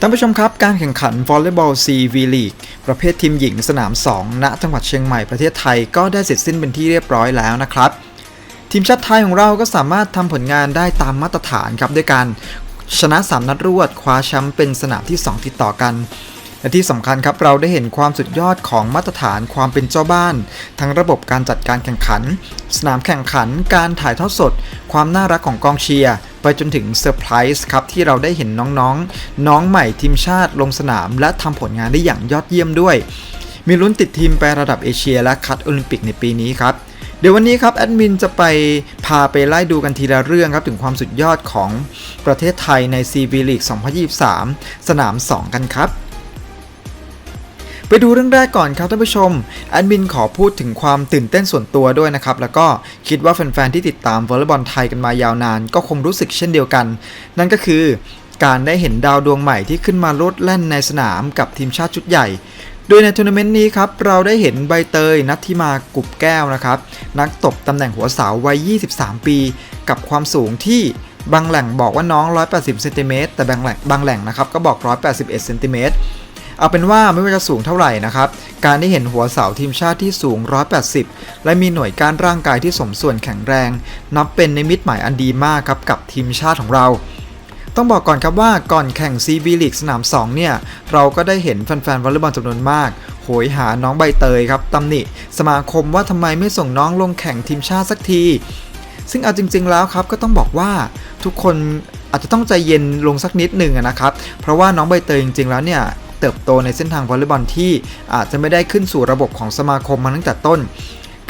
ท่านผู้ชมครับ การแข่งขันวอลเลย์บอลซีวีลีกประเภททีมหญิงสนาม 2 ณ จังหวัดเชียงใหม่ประเทศไทยก็ได้เสร็จสิ้นเป็นที่เรียบร้อยแล้วนะครับ ทีมชาติไทยของเราก็สามารถทำผลงานได้ตามมาตรฐานครับด้วยการชนะ 3 นัดรวด คว้าแชมป์เป็นสนามที่ 2 ติดต่อกัน และที่สำคัญครับเราได้เห็นความสุดยอดของมาตรฐานความเป็นเจ้าบ้าน ทั้งระบบการจัดการแข่งขัน สนามแข่งขัน การถ่ายทอดสด ความน่ารักของกองเชียร์ไปจนถึงเซอร์ไพรส์ครับที่เราได้เห็นน้องๆ น้องใหม่ทีมชาติลงสนาม และทำผลงานได้อย่างยอดเยี่ยมด้วย มีลุ้นติดทีมไประดับเอเชียและคัดโอลิมปิกในปีนี้ครับเดี๋ยววันนี้ครับแอดมินจะไปพาไปไล่ดูกันทีละเรื่องครับ ถึงความสุดยอดของประเทศไทยใน CV League 2023 สนาม 2 กันครับ ไปดูเรื่องแรกก่อนครับท่านผู้ชมแอดมินขอพูดถึงความตื่นเต้นส่วนตัวด้วยนะครับ แล้วก็คิดว่าแฟนๆที่ติดตามวอลเลย์บอลไทยกันมายาวนาน ก็คงรู้สึกเช่นเดียวกัน นั่นก็คือการได้เห็นดาวดวงใหม่ที่ขึ้นมาลดแล่นในสนามกับทีมชาติชุดใหญ่ โดยในทัวร์นาเมนต์นี้ครับ เราได้เห็นใบเตยนัทธิมากุบแก้วนะครับ นักตบตำแหน่งหัวเสาวัย 23 ปี กับความสูงที่บางแหล่งบอกว่าน้อง 180 เซนติเมตรแต่บางแหล่งบางแหล่งนะครับก็บอก 181 เซนติเมตร เอาเป็นว่าไม่ว่าจะสูงเท่าไหร่นะครับ การได้เห็นหัวเสาทีมชาติที่สูง 180 และมีหน่วยกานร่างกายที่สมส่วนแข็งแรง นับเป็นในมิตหมายอันดีมากครับกับทีมชาติของเราต้องบอกก่อนครับว่าก่อนแข่ง CV League สนาม 2 เนี่ย เราก็ได้เห็นแฟนๆวอลเลย์บอลจำนวนมาก โหยหาน้องใบเตยครับตำหนิ สมาคมว่าทำไมไม่ส่งน้องลงแข่งทีมชาติสักที ซึ่งเอาจริง ๆแล้วครับก็ต้องบอกว่าทุกคนอาจจะต้องใจเย็นลงสักนิดหนึ่งนะครับ เพราะว่าน้องใบเตยจริงๆแล้วเนี่ย เติบโตในเส้นทางวอลเลย์บอลที่อาจจะไม่ได้ขึ้นสู่ระบบของสมาคมมาตั้งแต่ต้น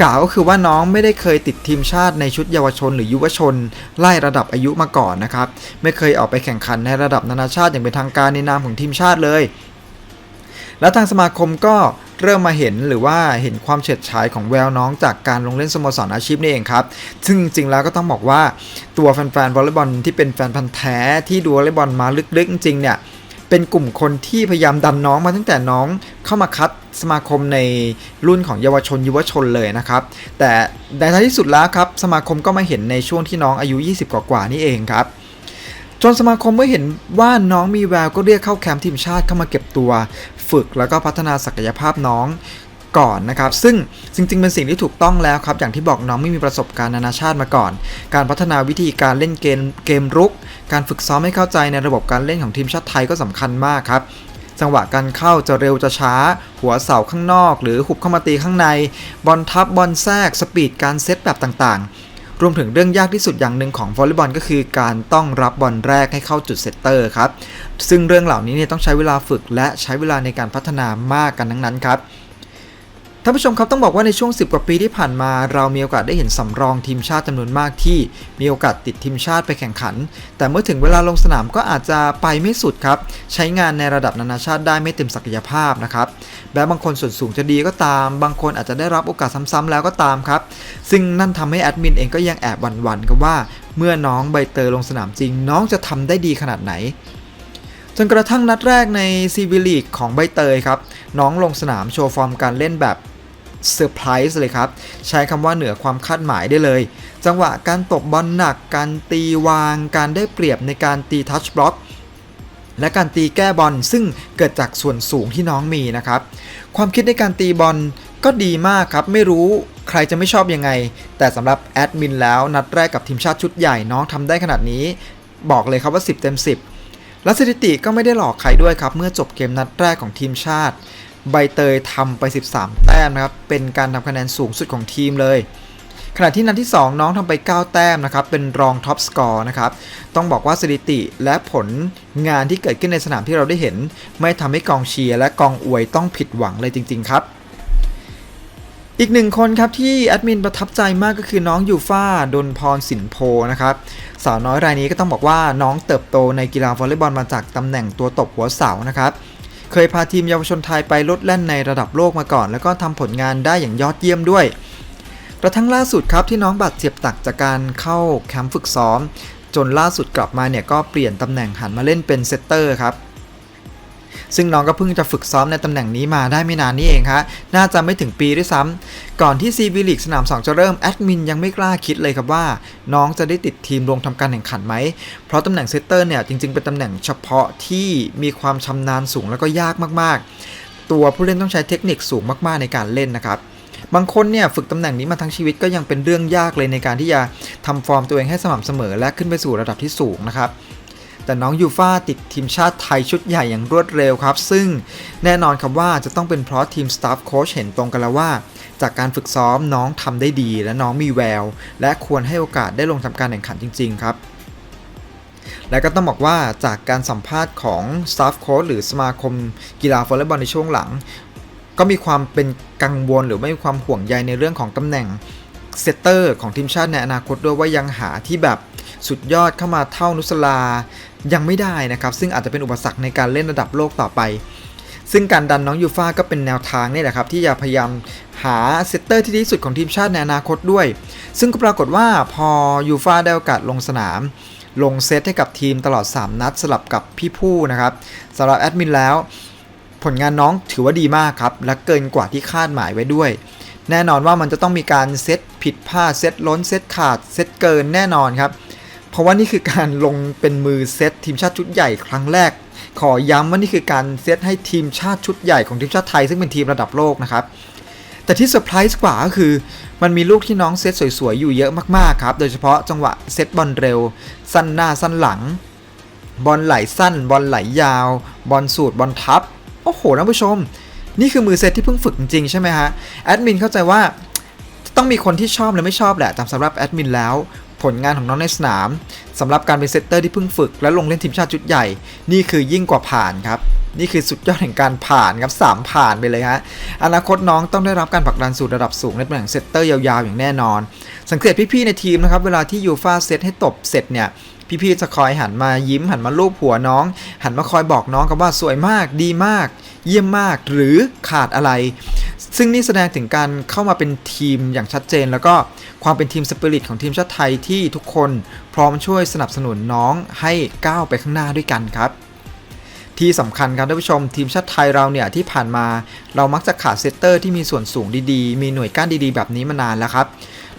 กล่าวก็คือว่าน้องไม่ได้เคยติดทีมชาติในชุดเยาวชนหรือยุวชน ไล่ระดับอายุมาก่อนนะครับ ไม่เคยออกไปแข่งขันในระดับนานาชาติอย่างเป็นทางการในนามของทีมชาติเลย แล้วทางสมาคมก็เริ่มมาเห็นหรือว่าเห็นความเฉิดฉายของแววน้องจากการลงเล่นสโมสรอาชีพนี่เองครับ ซึ่งจริงๆแล้วก็ต้องบอกว่าตัวแฟนๆวอลเลย์บอลที่เป็นแฟนพันธ์แท้ที่ดูวอลเลย์บอลมาลึกๆ จริงเนี่ย เป็นกลุ่มคนที่พยายามดันน้องมาตั้งแต่น้องเข้ามาคัดสมาคมในรุ่นของเยาวชนยุวชนเลยนะครับ แต่ในท้ายที่สุดแล้วครับสมาคมก็มาเห็นในช่วงที่น้องอายุ 20 กว่าๆนี่เองครับจนสมาคมเมื่อเห็นว่าน้องมีแววก็เรียกเข้าแคมป์ทีมชาติเข้ามาเก็บตัว ฝึกแล้วก็พัฒนาศักยภาพน้อง ก่อนนะครับ ซึ่งจริง ๆ เป็นสิ่งที่ถูกต้องแล้วครับ อย่างที่บอกน้องไม่มีประสบการณ์นานาชาติมาก่อน การพัฒนาวิธีการเล่นเกมเกมรุก การฝึกซ้อมให้เข้าใจในระบบการเล่นของทีมชาติไทยก็สำคัญมากครับจังหวะการเข้าจะเร็วจะช้า หัวเสาข้างนอก หรือหุบเข้ามาตีข้างใน บอลทับบอลแทรกสปีดการเซตแบบต่างๆ รวมถึงเรื่องยากที่สุดอย่างหนึ่งของวอลเลย์บอลก็คือการต้องรับบอลแรกให้เข้าจุดเซตเตอร์ครับ ซึ่งเรื่องเหล่านี้เนี่ยต้องใช้เวลาฝึกและใช้เวลาในการพัฒนามากกันทั้งนั้นครับ ท่านผู้ชมครับต้องบอกว่าในช่วง 10 กว่าปีที่ผ่านมา เรามีโอกาสได้เห็นสำรองทีมชาติจำนวนมากที่ มีโอกาสติดทีมชาติไปแข่งขัน แต่เมื่อถึงเวลาลงสนามก็อาจจะไปไม่สุดครับ ใช้งานในระดับนานาชาติได้ไม่เต็มศักยภาพนะครับแม้บางคนส่วนสูงจะดีก็ตาม บางคนอาจจะได้รับโอกาสซ้ำๆแล้วก็ตามครับ ซึ่งนั่นทำให้แอดมินเองก็ยังแอบหวั่นๆกับว่า เมื่อน้องใบเตยลงสนามจริง น้องจะทำได้ดีขนาดไหน จนกระทั่งนัดแรกในซีวิลีกของใบเตยครับ น้องลงสนามโชว์ฟอร์มการเล่นแบบเซอร์ไพรส์เลยครับ ใช้คำว่าเหนือความคาดหมายได้เลย จังหวะการตบบอลหนัก การตีวาง การได้เปรียบในการตีทัชบล็อกและการตีแก้บอลซึ่งเกิดจากส่วนสูงที่น้องมีนะครับ ความคิดในการตีบอลก็ดีมากครับ ไม่รู้ใครจะไม่ชอบยังไง แต่สำหรับแอดมินแล้วนัดแรกกับทีมชาติชุดใหญ่น้องทำได้ขนาดนี้ บอกเลยครับว่า 10 เต็ม 10 และสถิติก็ไม่ได้หลอกใครด้วยครับ เมื่อจบเกมนัดแรกของทีมชาติ ใบเตยทำไป 13 แต้มนะครับ เป็นการทำคะแนนสูงสุดของทีมเลย ขณะที่นัดที่ 2 น้องทำไป 9 แต้มนะครับ เป็นรองท็อปสกอร์นะครับ ต้องบอกว่าสถิติและผลงานที่เกิดขึ้นในสนามที่เราได้เห็น ไม่ทำให้กองเชียร์และกองอวยต้องผิดหวังเลยจริง ๆ ครับ อีกหนึ่งคนครับที่แอดมินประทับใจมากก็คือน้องยูฟ่าดนพรสินโพนะครับสาวน้อยรายนี้ก็ต้องบอกว่าน้องเติบโตในกีฬาวอลเลย์บอลมาจากตำแหน่งตัวตบหัวเสานะครับเคยพาทีมเยาวชนไทยไปลดแล่นในระดับโลกมาก่อน แล้วก็ทำผลงานได้อย่างยอดเยี่ยมด้วย กระทั่งล่าสุดครับที่น้องบาดเจ็บตักจากการเข้าแคมป์ฝึกซ้อม จนล่าสุดกลับมาเนี่ยก็เปลี่ยนตำแหน่งหันมาเล่นเป็นเซตเตอร์ครับ ซึ่งน้องก็เพิ่งจะฝึกซ้อมในตำแหน่งนี้มาได้ไม่นานนี้เองฮะน่าจะไม่ถึงปีด้วยซ้ำก่อนที่ซีบีลีกสนาม 2 จะเริ่มแอดมินยังไม่กล้าคิดเลยครับว่า น้องจะได้ติดทีมลงทำการแข่งขันไหม เพราะตำแหน่งเซตเตอร์เนี่ยจริงๆเป็นตำแหน่งเฉพาะที่มีความชำนาญสูงแล้วก็ยากมากๆ ตัวผู้เล่นต้องใช้เทคนิคสูงมากๆในการเล่นนะครับบางคนเนี่ยฝึกตำแหน่งนี้มาทั้งชีวิตก็ยังเป็นเรื่องยากเลยในการที่จะทำฟอร์มตัวเองให้สม่ำเสมอและขึ้นไปสู่ระดับที่สูงนะครับ แต่น้องยูฟาติดทีมชาติไทยชุดใหญ่อย่างรวดเร็วครับ ซึ่งแน่นอนครับว่าจะต้องเป็นเพราะทีมสตาฟโค้ชเห็นตรงกันแล้วว่า จากการฝึกซ้อมน้องทำได้ดี และน้องมีแวว และควรให้โอกาสได้ลงทำการแข่งขันจริง ๆ ครับและก็ต้องบอกว่าจากการสัมภาษณ์ของ Staff Coach หรือสมาคมกีฬาวอลเลย์บอลในช่วงหลัง ก็มีความเป็นกังวลหรือไม่มีความห่วงใยในเรื่องของตำแหน่ง เซตเตอร์ของทีมชาติในอนาคตด้วยว่ายังหาที่แบบสุดยอดเข้ามาเท่านุสลายังไม่ได้นะครับ ซึ่งอาจจะเป็นอุปสรรคในการเล่นระดับโลกต่อไป ซึ่งการดันน้องยูฟ่าก็เป็นแนวทางนี่แหละครับ ที่จะพยายามหาเซตเตอร์ที่ดีที่สุดของทีมชาติในอนาคตด้วย ซึ่งก็ปรากฏว่าพอยูฟ่าได้โอกาสลงสนาม ลงเซตให้กับทีมตลอด 3 นัดสลับกับพี่ผู้นะครับสำหรับแอดมินแล้ว ผลงานน้องถือว่าดีมากครับและเกินกว่าที่คาดหมายไว้ด้วย แน่นอนว่ามันจะต้องมีการเซตผิดพลาดเซตล้นเซตขาดเซตเกินแน่นอนครับ เพราะว่านี่คือการลงเป็นมือเซตทีมชาติชุดใหญ่ครั้งแรก ขอย้ำว่านี่คือการเซตให้ทีมชาติชุดใหญ่ของทีมชาติไทย ซึ่งเป็นทีมระดับโลกนะครับแต่ที่เซอร์ไพรส์กว่าก็คือ มันมีลูกที่น้องเซตสวยๆ อยู่เยอะมากๆครับ โดยเฉพาะจังหวะเซตบอลเร็ว สั้นหน้าสั้นหลัง บอลไหลสั้น บอลไหลยาว บอลสูตรบอลทับ โอ้โหท่านผู้ชม นี่คือมือเซตที่เพิ่งฝึกจริงๆใช่ไหมฮะแอดมินเข้าใจว่าต้องมีคนที่ชอบและไม่ชอบแหละแต่สำหรับแอดมินแล้ว ผลงานของน้องในสนามสำหรับการเป็นเซตเตอร์ที่เพิ่งฝึก และลงเล่นทีมชาติชุดใหญ่ นี่คือยิ่งกว่าผ่านครับนี่คือสุดยอดแห่งการผ่านครับสามผ่านไปเลยฮะ อนาคตน้องต้องได้รับการผลักดันสู่ระดับสูงในตำแหน่งเซตเตอร์ยาวๆ อย่างแน่นอน สังเกตพี่ๆ ในทีมนะครับ เวลาที่ยูฟาเซตให้ตบเสร็จเนี่ย พี่ๆ จะคอยหันมายิ้มหันมาลูบหัวน้อง หันมาคอยบอกน้องกับว่าสวยมากดีมาก เยี่ยมมากหรือขาดอะไร ซึ่งนี่แสดงถึงการเข้ามาเป็นทีมอย่างชัดเจน แล้วก็ความเป็นทีมสปิริตของทีมชาติไทยที่ทุกคนพร้อมช่วยสนับสนุนน้องให้ก้าวไปข้างหน้าด้วยกันครับที่สำคัญครับท่านผู้ชมทีมชาติไทยเราเนี่ยที่ผ่านมาเรามักจะขาดเซตเตอร์ที่มีส่วนสูงดีๆ มีหน่วยก้านดีๆ แบบนี้มานานแล้วครับ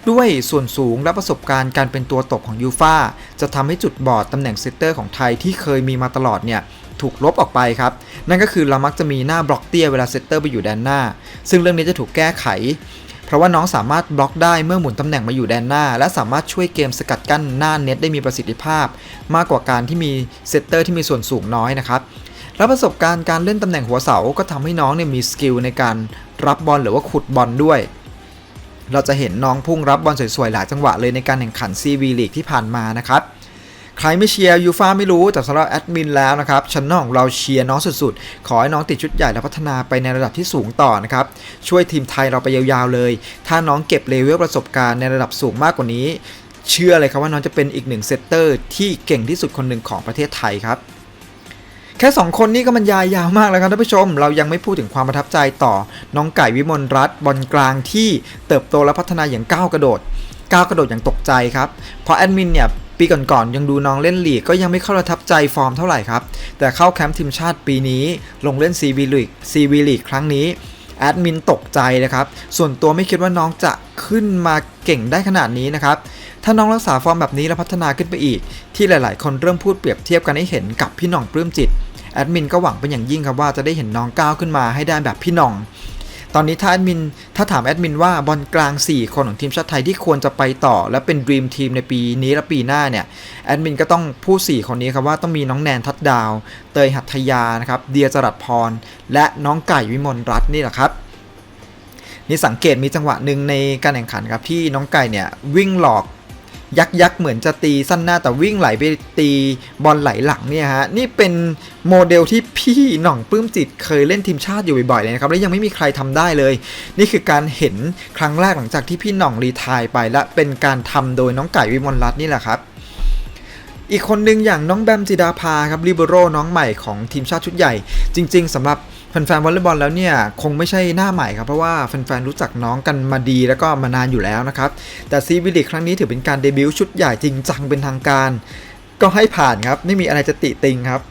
ด้วยส่วนสูงและประสบการณ์การเป็นตัวตบของยูฟาจะทำให้จุดบอดตำแหน่งเซตเตอร์ของไทยที่เคยมีมาตลอดเนี่ย ถูกลบออกไปครับ นั่นก็คือเรามักจะมีหน้าบล็อกเตี้ยเวลาเซตเตอร์ไปอยู่แดนหน้า ซึ่งเรื่องนี้จะถูกแก้ไข เพราะว่าน้องสามารถบล็อกได้เมื่อหมุนตำแหน่งมาอยู่แดนหน้า และสามารถช่วยเกมสกัดกั้นหน้าเน็ตได้มีประสิทธิภาพ มากกว่าการที่มีเซตเตอร์ที่มีส่วนสูงน้อยนะครับและประสบการณ์การเล่นตำแหน่งหัวเสาก็ทำให้น้องเนี่ยมีสกิลในการรับบอลหรือว่าขุดบอลด้วยเราจะเห็นน้องพุ่งรับบอลสวยๆ หลายจังหวะเลยในการแข่งขัน CV League ที่ผ่านมานะครับ ใครไม่เชียร์ยูฟ่าไม่รู้แต่สำหรับแอดมินแล้วนะครับชั้นของเราเชียร์น้องสุดๆ ขอให้น้องติดชุดใหญ่และพัฒนาไปในระดับที่สูงต่อนะครับ ช่วยทีมไทยเราไปยาวๆเลย ถ้าน้องเก็บเลเวลประสบการณ์ในระดับสูงมากกว่านี้ เชื่อเลยครับว่าน้องจะเป็นอีกหนึ่งเซตเตอร์ที่เก่งที่สุดคนหนึ่งของประเทศไทยครับแค่ 2 คนนี้ก็มันยายยาวมากแล้วครับท่านผู้ชม เรายังไม่พูดถึงความประทับใจต่อ น้องไก่วิมลรัตน์บอลกลางที่เติบโตและพัฒนาอย่างก้าวกระโดดก้าวกระโดดอย่างตกใจครับ เพราะแอดมินเนี่ย ปีก่อนๆยังดูน้องเล่นลีกก็ยังไม่เข้าระทับใจฟอร์มเท่าไหร่ครับ แต่เข้าแคมป์ทีมชาติปีนี้ ลงเล่น CV League CV League ครั้งนี้แอดมินตกใจนะครับ ส่วนตัวไม่คิดว่าน้องจะขึ้นมาเก่งได้ขนาดนี้นะครับ ถ้าน้องรักษาฟอร์มแบบนี้แล้วพัฒนาขึ้นไปอีก ที่หลาย ๆ คนเริ่มพูดเปรียบเทียบกันให้เห็นกับพี่น่องปลื้มจิต แอดมินก็หวังเป็นอย่างยิ่งครับว่าจะได้เห็นน้องก้าวขึ้นมาให้ได้แบบพี่น่อง ตอนนี้ถ้าแอดมินถ้าถามแอดมินว่าบอลกลาง 4 คนของทีมชาติไทยที่ควรจะไปต่อ และเป็นดีมทีมในปีนี้และปีหน้าเนี่ยแอดมินก็ต้องพูด 4 คนนี้ครับว่าต้องมีน้องแนนทัดดาว เตยหัตถยานะครับเดียจรัสพร และน้องไก่วิมลรัตน์นี่แหละครับนี่สังเกตมีจังหวะหนึ่งในการแข่งขันครับที่น้องไก่เนี่ยวิ่งหลอก ยักยักเหมือนจะตีสั้นหน้าแต่วิ่งไหลไปตีบอลไหลหลังเนี่ยฮะนี่เป็นโมเดลที่พี่หน่องปลื้มจิตเคยเล่นทีมชาติอยู่บ่อยๆเลยนะครับและยังไม่มีใครทำได้เลย นี่คือการเห็นครั้งแรกหลังจากที่พี่หน่องรีทายไป และเป็นการทำโดยน้องไก่วิมลรัตน์นี่แหละครับอีกคนหนึ่งอย่างน้องแบมจิดาภาครับลิเบโรน้องใหม่ของทีมชาติชุดใหญ่ จริง ๆสำหรับ แฟนๆวอลเลย์บอลแล้วเนี่ยคงไม่ใช่หน้าใหม่ครับ เพราะว่าแฟนๆรู้จักน้องกันมาดีแล้วก็มานานอยู่แล้วนะครับ แต่ซีวิลิกครั้งนี้ถือเป็นการเดบิวต์ชุดใหญ่จริงจังเป็นทางการ ก็ให้ผ่านครับ ไม่มีอะไรจะติติงครับ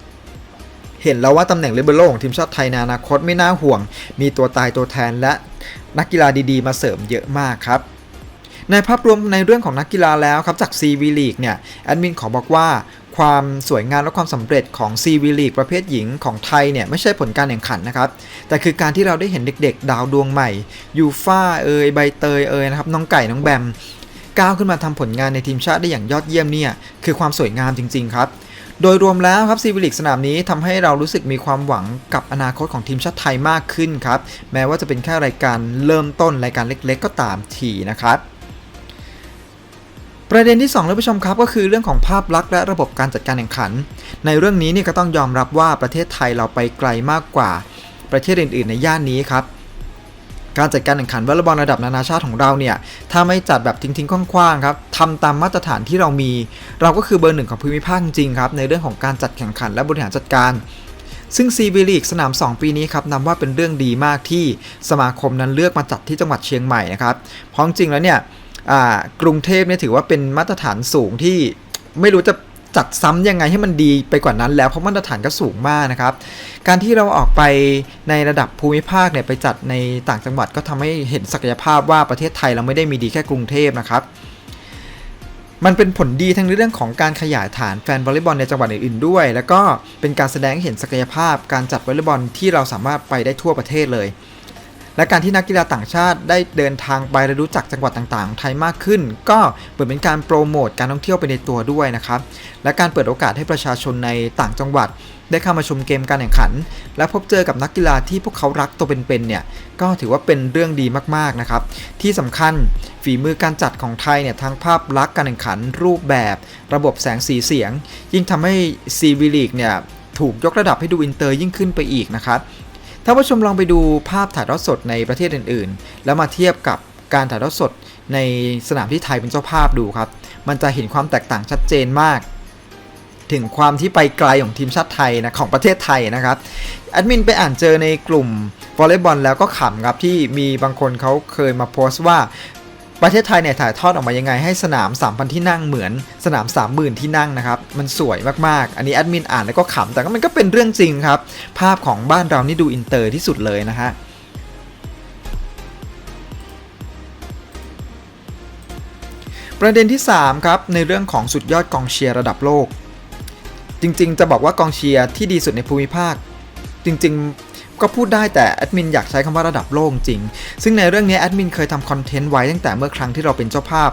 เห็นแล้วว่าตำแหน่งเลเบโรของทีมชาติไทยในอนาคตไม่น่าห่วง มีตัวตายตัวแทนและนักกีฬาดีๆ มาเสริมเยอะมากครับในภาพรวมในเรื่องของนักกีฬาแล้วครับจาก CV League เนี่ยแอดมินขอบอกว่า ความสวยงามและความสำเร็จของ CV League ประเภทหญิงของไทยเนี่ยไม่ใช่ผลการแข่งขันนะครับ แต่คือการที่เราได้เห็นเด็กๆ ดาวดวงใหม่ยูฟ่าเอยใบเตยเอยนะครับน้องไก่น้องแบมก้าวขึ้นมาทำผลงานในทีมชาติได้อย่างยอดเยี่ยมเนี่ยคือความสวยงามจริง ๆ ครับ โดยรวมแล้วครับซีวิลิกสนามนี้ทำให้เรารู้สึกมีความหวังกับอนาคตของทีมชาติไทยมากขึ้นครับ แม้ว่าจะเป็นแค่รายการเริ่มต้นรายการเล็ก ๆ ก็ตามทีนะครับ ประเด็นที่2ท่านผู้ชมครับก็คือเรื่องของภาพลักษณ์และระบบการจัดการแข่งขัน ในเรื่องนี้นี่ก็ต้องยอมรับว่าประเทศไทยเราไปไกลมากกว่า ประเทศอื่น ๆ ในย่านนี้ครับการจัดการแข่งขันวอลเลย์บอลระดับนานาชาติของเราเนี่ยถ้าไม่จัดแบบทิ้งๆคว้างๆครับทำตามมาตรฐานที่เรามี เราก็คือเบอร์หนึ่งของภูมิภาคจริงครับในเรื่องของการจัดแข่งขันและบริหารจัดการ ซึ่ง CB League สนาม 2 ปีนี้ครับนำว่าเป็นเรื่องดีมากที่สมาคมนั้นเลือกมาจัดที่จังหวัดเชียงใหม่นะครับเพราะจริงแล้วเนี่ย กรุงเทพเนี่ยถือว่าเป็นมาตรฐานสูงที่ไม่รู้จะจัดซ้ำยังไงให้มันดีไปกว่านั้นแล้วเพราะมาตรฐานก็สูงมากนะครับ การที่เราออกไปในระดับภูมิภาคเนี่ยไปจัดในต่างจังหวัดก็ทำให้เห็นศักยภาพว่าประเทศไทยเราไม่ได้มีดีแค่กรุงเทพนะครับ มันเป็นผลดีทั้งในเรื่องของการขยายฐานแฟนวอลเลย์บอลในจังหวัดอื่นๆด้วย แล้วก็เป็นการแสดงเห็นศักยภาพการจัดวอลเลย์บอลที่เราสามารถไปได้ทั่วประเทศเลย และการที่นักกีฬาต่างชาติได้เดินทางไปและรู้จักจังหวัดต่างๆของไทยมากขึ้น ก็เปิดเป็นการโปรโมทการท่องเที่ยวไปในตัวด้วยนะครับและการเปิดโอกาสให้ประชาชนในต่างจังหวัด ได้เข้ามาชมเกมการแข่งขัน และพบเจอกับนักกีฬาที่พวกเขารักตัวเป็นๆเนี่ยก็ถือว่าเป็นเรื่องดีมากๆนะครับที่สำคัญฝีมือการจัดของไทยเนี่ยทั้งภาพลักษณ์การแข่งขันรูปแบบ ระบบแสงสีเสียง ยิ่งทำให้ซีวีลีกเนี่ยถูกยกระดับให้ดูอินเตอร์ยิ่งขึ้นไปอีกนะครับ ถ้าผู้ชมลองไปดูภาพถ่ายทอดสดในประเทศอื่นๆ แล้วมาเทียบกับการถ่ายทอดสดในสนามที่ไทยเป็นเจ้าภาพดูครับ มันจะเห็นความแตกต่างชัดเจนมาก ถึงความที่ไปไกลของทีมชาติไทยนะของประเทศไทยนะครับแอดมินไปอ่านเจอในกลุ่มวอลเลย์บอลแล้วก็ขำครับที่มีบางคนเขาเคยมาโพสต์ว่า ประเทศไทยเนี่ยถ่ายทอดออกมายังไงให้สนาม 3,000 ที่นั่งเหมือนสนาม 30,000 ที่นั่งนะครับ มันสวยมากๆ อันนี้แอดมินอ่านแล้วก็ขำ แต่ก็มันก็เป็นเรื่องจริงครับ ภาพของบ้านเรานี่ดูอินเตอร์ที่สุดเลยนะฮะประเด็นที่ 3 ครับ ในเรื่องของสุดยอดกองเชียร์ระดับโลก จริงๆ จะบอกว่ากองเชียร์ที่ดีสุดในภูมิภาค จริงๆ ก็พูดได้แต่แอดมินอยากใช้คำว่าระดับโลกจริง ซึ่งในเรื่องนี้แอดมินเคยทำคอนเทนต์ไว้ตั้งแต่เมื่อครั้งที่เราเป็นเจ้าภาพ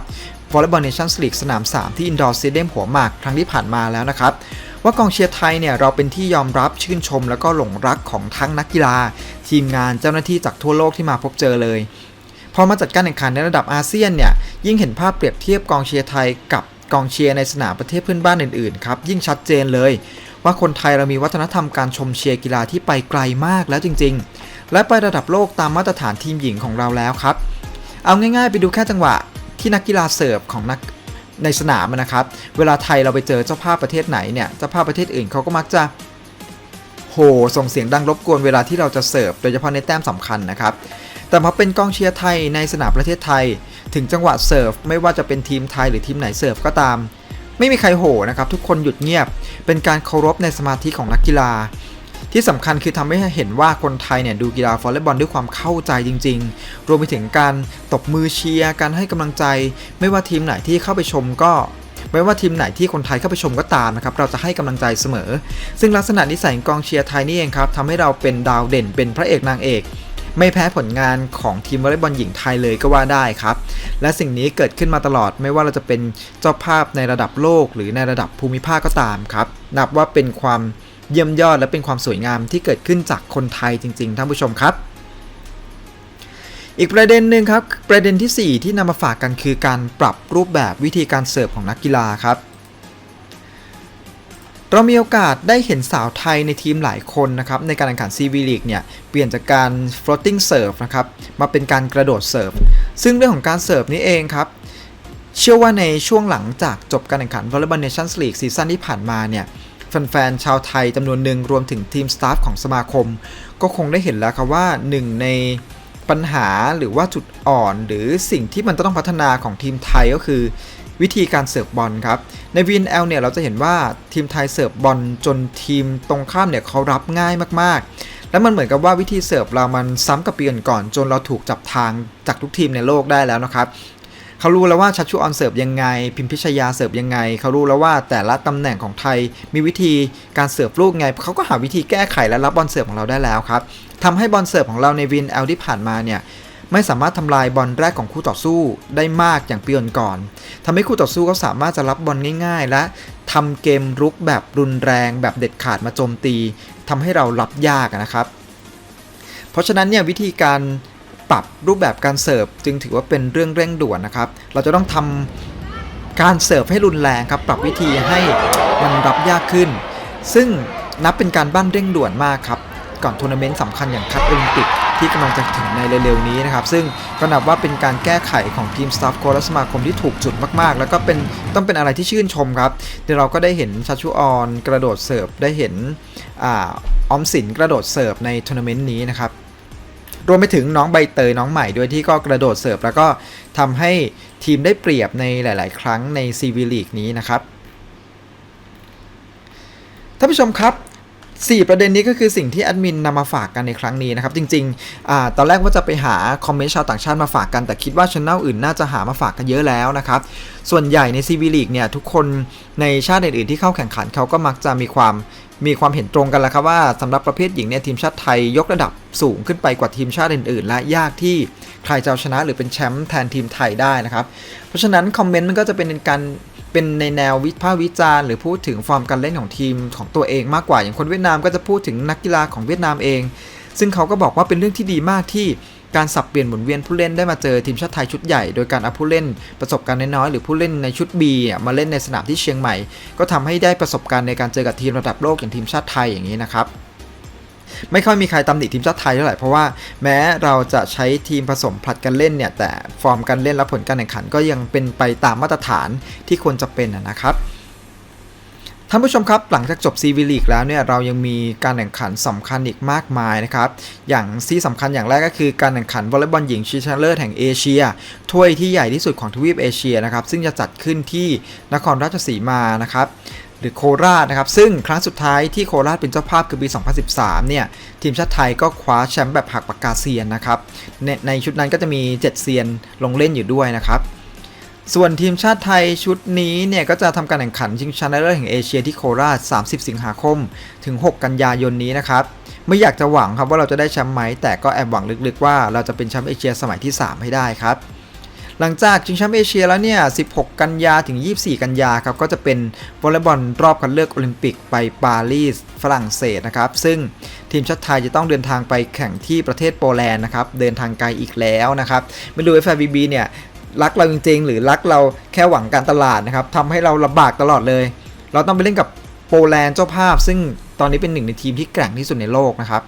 Volleyball Nations League สนาม 3 ที่ Indoor Stadium หัวหมากครั้งที่ผ่านมาแล้วนะครับ ว่ากองเชียร์ไทยเนี่ยเราเป็นที่ยอมรับชื่นชม แล้วก็หลงรักของทั้งนักกีฬา ทีมงานเจ้าหน้าที่จากทั่วโลกที่มาพบเจอเลยพอมาจัดการแข่งขันในระดับอาเซียนเนี่ยยิ่งเห็นภาพเปรียบเทียบกองเชียร์ไทยกับกองเชียร์ในสนามประเทศเพื่อนบ้านอื่นๆครับยิ่งชัดเจนเลย ว่าคนไทยเรามีวัฒนธรรมการชมเชียร์กีฬาที่ไปไกลมากแล้วจริง ๆ และไประดับโลกตามมาตรฐานทีมหญิงของเราแล้วครับ เอาง่ายๆ ไปดูแค่จังหวะที่นักกีฬาเสิร์ฟของนักในสนามนะครับ เวลาไทยเราไปเจอเจ้าภาพประเทศไหนเนี่ยเจ้าภาพประเทศอื่นเขาก็มักจะโหส่งเสียงดังรบกวนเวลาที่เราจะเสิร์ฟโดยเฉพาะในแต้มสำคัญนะครับ แต่พอเป็นกองเชียร์ไทยในสนามประเทศไทย ถึงจังหวะเสิร์ฟไม่ว่าจะเป็นทีมไทยหรือทีมไหนเสิร์ฟก็ตาม ไม่มีใครโหนะครับ ทุกคนหยุดเงียบ เป็นการเคารพในสมาธิของนักกีฬา ที่สำคัญคือทำให้เห็นว่าคนไทยเนี่ยดูกีฬาวอลเลย์บอลด้วยความเข้าใจจริง ๆ รวมไปถึงการตบมือเชียร์การให้กำลังใจ ไม่ว่าทีมไหนที่เข้าไปชมก็ไม่ว่าทีมไหนที่คนไทยเข้าไปชมก็ตามนะครับ เราจะให้กำลังใจเสมอ ซึ่งลักษณะนิสัยกองเชียร์ไทยนี่เองครับทำให้เราเป็นดาวเด่นเป็นพระเอกนางเอก ไม่แพ้ผลงานของทีมวอลเลย์บอลหญิงไทยเลยก็ว่าได้ครับ และสิ่งนี้เกิดขึ้นมาตลอดไม่ว่าเราจะเป็นเจ้าภาพในระดับโลก หรือในระดับภูมิภาคก็ตามครับ นับว่าเป็นความเยี่ยมยอดและเป็นความสวยงามที่เกิดขึ้นจากคนไทยจริงๆท่านผู้ชมครับอีกประเด็นหนึ่งครับ ประเด็นทีสี่4 ที่นำมาฝากกันคือการปรับรูปแบบวิธีการเสิร์ฟของนักกีฬาครับ เรามีโอกาสได้เห็นสาวไทยในทีมหลายคนนะครับในการแข่งขัน CV League เนี่ยเปลี่ยนจากการ floating serve นะครับมาเป็นการกระโดดเสิร์ฟซึ่งเรื่องของการเสิร์ฟนี้เองครับ เชื่อว่าในช่วงหลังจากจบการแข่งขัน Volleyball Nations League ซีซั่นที่ผ่านมาเนี่ยแฟนๆชาวไทยจำนวนหนึ่งรวมถึงทีมสตาฟของสมาคม ก็คงได้เห็นแล้วครับว่าหนึ่งในปัญหาหรือว่าจุดอ่อน หรือสิ่งที่มันต้องพัฒนาของทีมไทยก็คือ วิธีการเสิร์ฟบอลครับ ใน VNL เนี่ยเราจะเห็นว่าทีมไทยเสิร์ฟบอลจนทีมตรงข้ามเนี่ยเขารับง่ายมากๆ แล้วมันเหมือนกับว่าวิธีเสิร์ฟเรามันซ้ำกับปีก่อนจนเราถูกจับทางจากทุกทีมในโลกได้แล้วนะครับเขารู้แล้วว่าชัชชูออนเสิร์ฟยังไง พิมพิชยาเสิร์ฟยังไงเขารู้แล้วว่าแต่ละตำแหน่งของไทยมีวิธีการเสิร์ฟลูกไงเขาก็หาวิธีแก้ไขและรับบอลเสิร์ฟของเราได้แล้วครับทำให้บอลเสิร์ฟของเราใน VNL ที่ผ่านมาเนี่ย ไม่สามารถทำลายบอลแรกของคู่ต่อสู้ได้มากอย่างปีก่อนๆทำให้คู่ต่อสู้เขาสามารถจะรับบอลง่าย ๆ และทำเกมรุกแบบรุนแรงแบบเด็ดขาดมาโจมตีทำให้เรารับยากนะครับ เพราะฉะนั้นเนี่ยวิธีการปรับรูปแบบการเสิร์ฟจึงถือว่าเป็นเรื่องเร่งด่วนนะครับ เราจะต้องทำการเสิร์ฟให้รุนแรงครับ ปรับวิธีให้มันรับยากขึ้น ซึ่งนับเป็นการบ้านเร่งด่วนมากครับ ก่อนทัวร์นาเมนต์สำคัญอย่างคัดโอลิมปิกที่กำลังจะถึงในเร็วๆนี้นะครับ ซึ่งก็นับว่าเป็นการแก้ไขของทีมสตาฟโค้ชและสมาคมที่ถูกจุดมากๆ แล้วก็เป็นต้องเป็นอะไรที่ชื่นชมครับเดี๋ยวเราก็ได้เห็นชัชชูออนกระโดดเสิร์ฟได้เห็นออมสินกระโดดเสิร์ฟในทัวร์นาเมนต์นี้นะครับรวมไปถึงน้องใบเตยน้องใหม่ด้วยที่ก็กระโดดเสิร์ฟแล้วก็ทำให้ทีมได้เปรียบในหลาย ๆ ครั้งใน CV League นี้นะครับท่านผู้ชมครับ 4 ประเด็นนี้ก็คือสิ่งที่แอดมินนำมาฝากกันในครั้งนี้นะครับ จริงๆอตอนแรกว่าจะไปหาคอมเมนต์ชาวต่างชาติมาฝากกัน แต่คิดว่าช anel อื่นน่าจะหามาฝากกันเยอะแล้วนะครับ ส่วนใหญ่ใน CV League เนี่ยทุกคนในชาติอื่นๆที่เข้าแข่งขันเขาก็มักจะมีความมีความเห็นตรงกันแล้วครับว่าสำหรับประเภทหญิงเนี่ยทีมชาติไทยยกระดับสูงขึ้นไปกว่าทีมชาติอื่นๆ และยากที่ใครจะเอาชนะหรือเป็นแชมป์แทนทีมไทยได้นะครับ เพราะฉะนั้นคอมเมนต์มันก็จะเป็นการ เป็นในแนววิพากษ์วิจารณ์หรือพูดถึงฟอร์มการเล่นของทีมของตัวเองมากกว่าอย่างคนเวียดนามก็จะพูดถึงนักกีฬาของเวียดนามเอง ซึ่งเขาก็บอกว่าเป็นเรื่องที่ดีมากที่การสับเปลี่ยนหมุนเวียนผู้เล่นได้มาเจอทีมชาติไทยชุดใหญ่ โดยการเอาผู้เล่นประสบการณ์น้อยๆหรือผู้เล่นในชุด B มาเล่นในสนามที่เชียงใหม่ ก็ทำให้ได้ประสบการณ์ในการเจอกับทีมระดับโลกอย่างทีมชาติไทยอย่างนี้นะครับ ไม่ค่อยมีใครตำหนิทีมชาติไทยเท่าไหร่เพราะว่าแม้เราจะใช้ทีมผสมผลัดกันเล่นเนี่ยแต่ฟอร์มการเล่นและผลการแข่งขันก็ยังเป็นไปตามมาตรฐานที่ควรจะเป็นนะครับท่านผู้ชมครับ หลังจากจบซีวีลีกแล้วเนี่ยเรายังมีการแข่งขันสำคัญอีกมากมายนะครับ อย่างที่สำคัญอย่างแรกก็คือการแข่งขันวอลเลย์บอลหญิงชิงชนะเลิศแห่งเอเชีย ถ้วยที่ใหญ่ที่สุดของทวีปเอเชียนะครับ ซึ่งจะจัดขึ้นที่นครราชสีมานะครับ รือโคราชนะครับ ซึ่งครั้งสุดท้ายที่โคราชเป็นเจ้าภาพคือปี 2013 เนี่ย ทีมชาติไทยก็คว้าแชมป์แบบหักปากกาเซียนนะครับ ในในชุดนั้นก็จะมี 7 เซียนลงเล่นอยู่ด้วยนะครับ ส่วนทีมชาติไทยชุดนี้เนี่ยก็จะทำการแข่งขันชิงชนะเลิศแห่งเอเชียที่โคราช 30 สิงหาคม ถึง 6 กันยายนนี้นะครับ ไม่อยากจะหวังครับว่าเราจะได้แชมป์ไหม แต่ก็แอบหวังลึกๆว่าเราจะเป็นแชมป์เอเชียสมัยที่ 3 ให้ได้ครับ หลังจากชิงแชมป์เอเชียแล้วเนี่ย 16 กันยาถึง 24 กันยาครับ ก็จะเป็นวอลเลย์บอลรอบคัดเลือกโอลิมปิกไปปารีสฝรั่งเศสนะครับ ซึ่งทีมชาติไทยจะต้องเดินทางไปแข่งที่ประเทศโปแลนด์นะครับ เดินทางไกลอีกแล้วนะครับ ไม่รู้ FIVB เนี่ยรักเราจริงๆ หรือรักเราแค่หวังการตลาดนะครับทำให้เราลำบากตลอดเลย เราต้องไปเล่นกับโปแลนด์เจ้าภาพ ซึ่งตอนนี้เป็นหนึ่งในทีมที่แกร่งที่สุดในโลกนะครับ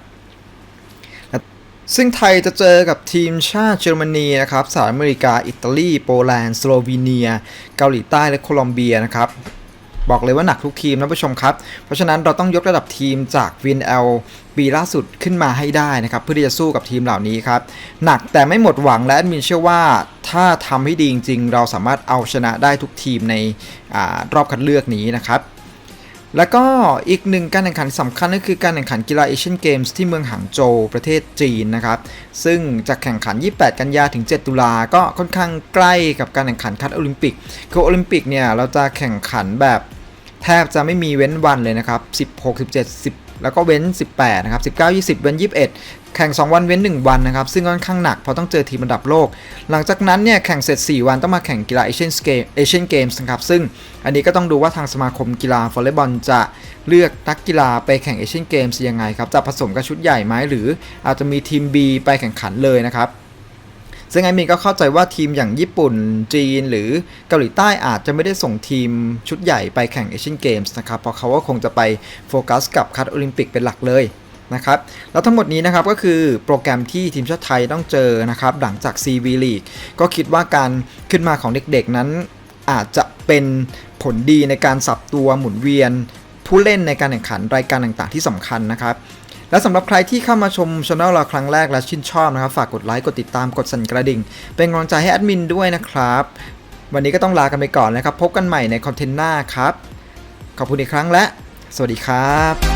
ซึ่งไทยจะเจอกับทีมชาติเยอรมนีนะครับสหรัฐอเมริกา อิตาลี โปแลนด์ สโลวีเนีย เกาหลีใต้ และโคลอมเบียนะครับบอกเลยว่าหนักทุกทีมนะผู้ชมครับ เพราะฉะนั้นเราต้องยกระดับทีมจาก VNL ปีล่าสุดขึ้นมาให้ได้นะครับ เพื่อที่จะสู้กับทีมเหล่านี้ครับ หนักแต่ไม่หมดหวังและแอดมินเชื่อว่าถ้าทำให้ดีจริงๆ เราสามารถเอาชนะได้ทุกทีมในอรอบคัดเลือกนี้นะครับ แล้วก็อีกหนึ่งการแข่งขันสำคัญก็คือการแข่งขันกีฬาเอเชียนเกมส์ที่เมืองหางโจวประเทศจีนนะครับ ซึ่งจะแข่งขัน 28 กันยาถึง 7 ตุลา ก็ค่อนข้างใกล้กับการแข่งขันคัดโอลิมปิก คือโอลิมปิกเนี่ยเราจะแข่งขันแบบ แทบจะไม่มีเว้นวันเลยนะครับ 16 17 10 แล้วก็เว้น 18 นะครับ 19 20 เว้น 21 แข่ง 2 วันเว้น 1 วันนะครับ ซึ่งค่อนข้างหนักเพราะต้องเจอทีมระดับโลก หลังจากนั้นเนี่ยแข่งเสร็จ 4 วันต้องมาแข่งกีฬาเอเชียนเกมเอเชียนเกมส์นะครับ ซึ่งอันนี้ก็ต้องดูว่าทางสมาคมกีฬาวอลเลย์บอลจะเลือกนักกีฬาไปแข่งเอเชียนเกมส์ยังไงครับ จะผสมกับชุดใหญ่ไหมหรืออาจจะมีทีม B ไปแข่งขันเลยนะครับ ซึ่งไอมีนก็เข้าใจว่าทีมอย่างญี่ปุ่นจีนหรือเกาหลีใต้อาจจะไม่ได้ส่งทีมชุดใหญ่ไปแข่งเอเชียนเกมส์นะครับเพราะเขาก็คงจะไปโฟกัสกับคัดโอลิมปิกเป็นหลักเลยนะครับแล้วทั้งหมดนี้นะครับก็คือโปรแกรมที่ทีมชาติไทยต้องเจอนะครับหลังจาก CV League ก็คิดว่าการขึ้นมาของเด็กๆนั้นอาจจะเป็นผลดีในการสับตัวหมุนเวียนผู้เล่นในการแข่งขันรายการต่างๆที่สำคัญนะครับ และสำหรับใครที่เข้ามาชมช anel เราครั้งแรกและชื่นชอบนะครับ ฝากกดไลค์กดติดตามกดสั่นกระดิ่ง เป็นกำลังใจให้แอดมินด้วยนะครับ วันนี้ก็ต้องลากันไปก่อนนะครับ พบกันใหม่ในคอนเทนต์หน้าครับ ขอบคุณอีกครั้งและ สวัสดีครับ